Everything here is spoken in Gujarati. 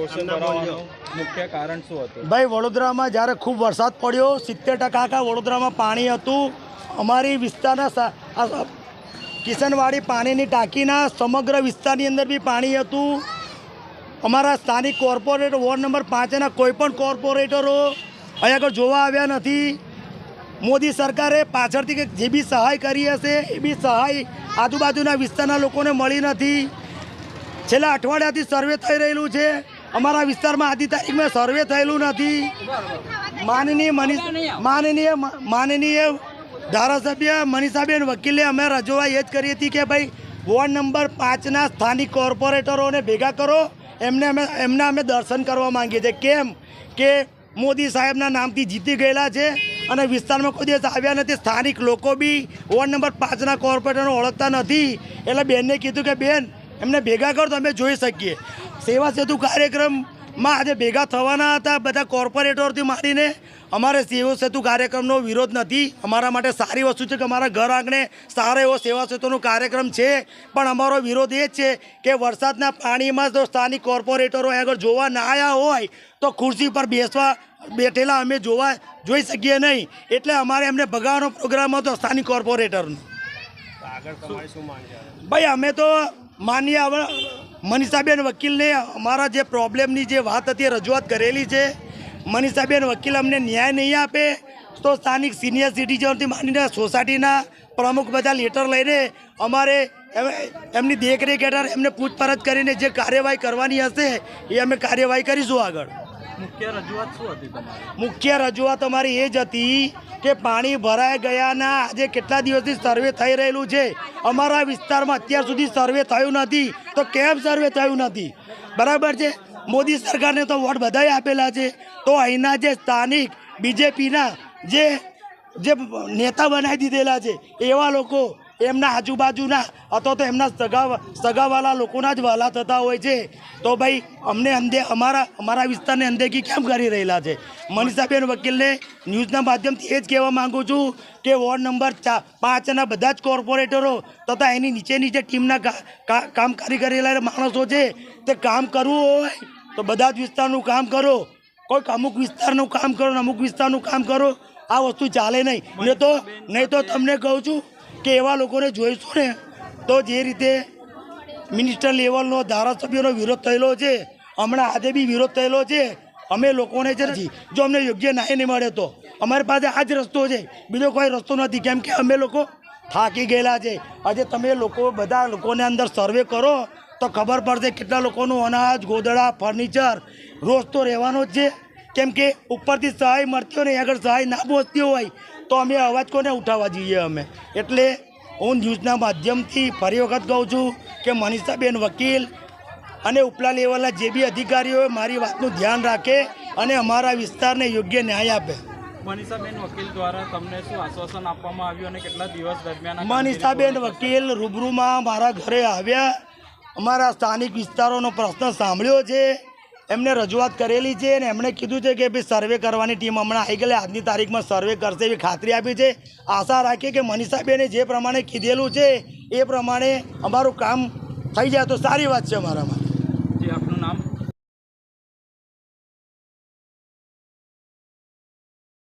રોષે ભરાવાનું મુખ્ય કારણ શું હતું? ભાઈ વડોદરામાં જ્યારે ખૂબ વરસાદ પડ્યો સિત્તેર ટકા આખા વડોદરામાં પાણી હતું. અમારી વિસ્તારના કિશનવાડી પાણીની ટાંકીના સમગ્ર વિસ્તારની અંદર બી પાણી હતું. અમારા સ્થાનિક કોર્પોરેટર વોર્ડ નંબર પાંચના કોઈપણ કોર્પોરેટરો અહીંયા આગળ જોવા આવ્યા નથી. મોદી સરકારે પાછળથી કંઈક જે બી સહાય કરી હશે એ બી સહાય આજુબાજુના વિસ્તારના લોકોને મળી નથી. છેલ્લા અઠવાડિયાથી સર્વે થઈ રહેલું છે. અમારા વિસ્તારમાં આજની તારીખમાં સર્વે થયેલું નથી. માનનીય મનીષ માનનીય માનનીય ધારાસભ્ય મનીષાબેન વકીલે અમે રજૂઆત એ જ કરી હતી કે ભાઈ, વોર્ડ નંબર પાંચના સ્થાનિક કોર્પોરેટરોને ભેગા કરો. એમને અમે એમના અમે દર્શન કરવા માંગીએ છીએ. કેમ? કે મોદી સાહેબના નામથી જીતી ગયેલા છે અને વિસ્તારમાં કોઈ દિવસ આવ્યા નથી. સ્થાનિક લોકો બી વોર્ડ નંબર પાંચના કોર્પોરેટરને ઓળખતા નથી. એટલે બેનને કીધું કે, બેન એમને ભેગા કરો તો અમે જોઈ શકીએ. સેવા સેતુ કાર્યક્રમમાં આજે ભેગા થવાના હતા બધા કોર્પોરેટરથી માંડીને. અમારે સેવા સેતુ કાર્યક્રમનો વિરોધ નથી. અમારા માટે સારી વસ્તુ છે કે અમારા ઘર આંગણે સારો એવો સેવા સેતુનો કાર્યક્રમ છે. પણ અમારો વિરોધ એ જ છે કે વરસાદના પાણીમાં જો સ્થાનિક કોર્પોરેટરો આગળ જોવા ના આવ્યા હોય તો ખુરશી પર બેસવા બેઠેલા અમે જોવા જોઈ શકીએ નહીં. એટલે અમારે એમને ભગાવવાનો પ્રોગ્રામ હતો સ્થાનિક કોર્પોરેટરનો. ભાઈ અમે તો માનીએ મનીષાબેન વકીલને અમારા જે પ્રોબ્લેમની જે વાત હતી એ રજૂઆત કરેલી છે. મનીષાબેન વકીલ અમને ન્યાય નહીં આપે તો સ્થાનિક સિનિયર સિટીઝનથી માંડીને સોસાયટીના પ્રમુખ બધા લેટર લઈને અમારે એમની દેખરેખ હેઠળ એમને પૂછપરછ કરીને જે કાર્યવાહી કરવાની હશે એ અમે કાર્યવાહી કરીશું આગળ. મુખ્ય રજૂઆત શું હતી મુખ્ય રજૂઆત અમારી એ જ હતી કે પાણી ભરાઈ ગયાના આજે કેટલા દિવસથી સર્વે થઈ રહેલું છે? અમારા વિસ્તારમાં અત્યાર સુધી સર્વે થયું નથી. તો કેમ સર્વે થયું નથી? બરાબર છે? મોદી સરકારને તો વોટ બધાય આપેલા છે. તો અહીંના જે સ્થાનિક બીજેપીના જે જે નેતા બનાવી દીધેલા છે, એવા લોકો એમના આજુબાજુના, અથવા તો એમના સગા, સગાવાલા લોકોના જ વાલા થતા હોય છે. તો ભાઈ, અમને અંદે, અમારા અમારા વિસ્તારને અંદેકી કેમ કરી રહેલા છે? મનીષાબેન વકીલને ન્યૂઝના માધ્યમથી એ જ કહેવા માંગુ છું કે વોર્ડ નંબર ચા, પાંચના બધા જ કોર્પોરેટરો તથા એની નીચે નીચે ટીમના કા- કા- કામ કરી કરેલા માણસો છે. તે કામ કરવું હોય તો બધા જ વિસ્તારનું કામ કરો. કોઈક અમુક વિસ્તારનું કામ કરો અમુક વિસ્તારનું કામ કરો. આ વસ્તુ ચાલે નહીં. નહીં તો નહીં તો તમને કહું છું કે એવા લોકોને જોઈશું ને તો જે રીતે મિનિસ્ટર લેવલનો ધારાસભ્યનો વિરોધ થયેલો છે હમણાં આજે બી વિરોધ થયેલો છે અમે લોકોને છે જો અમને યોગ્ય ન્યાય નહીં મળે તો. અમારી પાસે આ જ રસ્તો છે. બીજો કોઈ રસ્તો નથી. કેમ કે અમે લોકો થાકી ગયેલા છે. આજે તમે લોકો બધા લોકોને અંદર સર્વે કરો તો ખબર પડશે કેટલા લોકોનું અનાજ ગોદડા ફર્નિચર રોજ તો રહેવાનો જ છે. કેમ કે ઉપરથી સહાય મળતી હોય ને આગળ સહાય ના પહોંચતી હોય તો અમે અવાજ કોને ઉઠાવવા જઈએ અમે? એટલે હું ન્યૂઝના માધ્યમથી ફરી વખત કહું છું કે મનીષાબેન વકીલ અને ઉપલા લેવલના જે બી અધિકારીઓએ મારી વાતનું ધ્યાન રાખે અને અમારા વિસ્તારને યોગ્ય ન્યાય આપે. મનીષાબેન વકીલ દ્વારા તમને શું આશ્વાસન આપવામાં આવ્યું અને કેટલા દિવસ દરમિયાન મનીષાબેન વકીલ રૂબરૂમાં મારા ઘરે આવ્યા. અમારા સ્થાનિક વિસ્તારોનો પ્રશ્ન સાંભળ્યો છે. એમને રજૂઆત કરેલી છે અને એમણે કીધું છે કે ભાઈ સર્વે કરવાની ટીમ હમણાં આવી ગયેલી, આજની તારીખમાં સર્વે કરશે એવી ખાતરી આપી છે. આશા રાખીએ કે મનીષાબેને જે પ્રમાણે કીધેલું છે, એ પ્રમાણે અમારું કામ થઈ જાય તો સારી વાત છે અમારા માટે